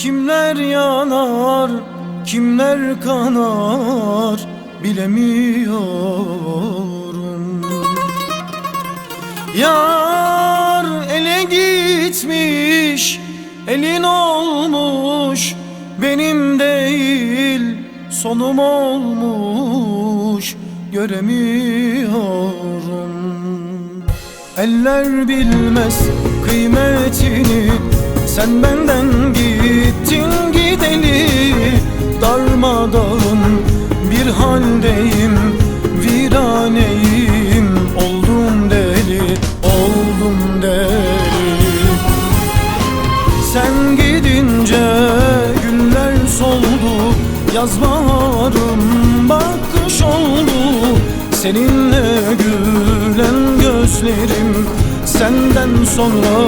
Kimler yanar, kimler kanar bilemiyorum. Yar ele gitmiş, elin olmuş, benim değil sonum olmuş göremiyorum. Eller bilmez kıymetini Sen benden gittin gideli Darmadağın bir haldeyim Viraneyim. Oldum deli, oldum deli. Sen gidince güller soldu Yaz baharım bak kış oldu. Seninle gülen gözlerim Senden sonra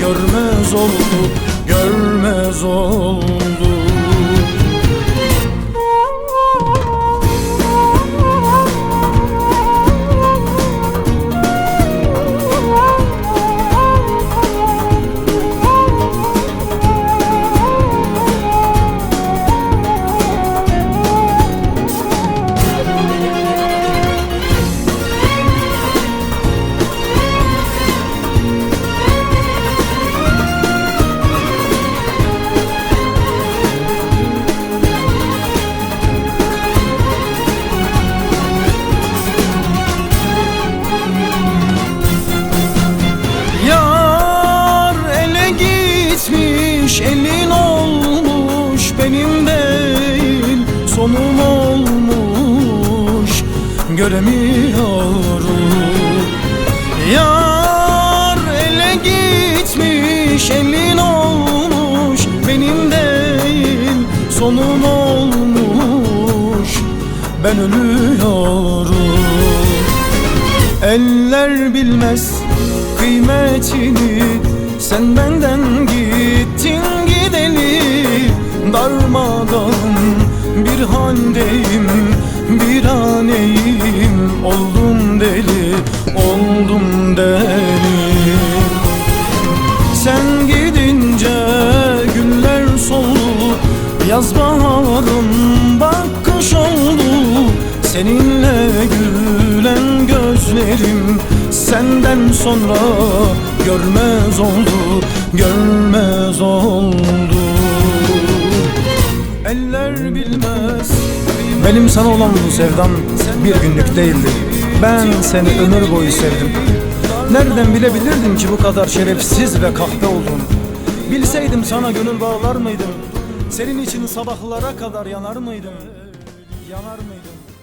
görmez oldu Görmez oldu gitmiş elin olmuş benim değil sonum olmuş göremiyorum. Yar ele gitmiş elin olmuş benim değil sonum olmuş ben ölüyorum. Eller bilmez kıymetini Sen benden gittin gideli Darmadan bir haldeyim Bir aneyim Oldum deli, oldum deli. Sen gidince güller soldu Yaz baharım bak kış oldu. Seninle gülen gözlerim Senden sonra görmez oldu Görmez oldu Eller bilmez Benim sana olan bu sevdam bir günlük değildi. Ben seni ömür boyu sevdim. Nereden bilebilirdim ki bu kadar şerefsiz ve kahpe olduğunu? Bilseydim sana gönül bağlar mıydım? Senin için sabahlara kadar yanar mıydım? Yanar mıydım?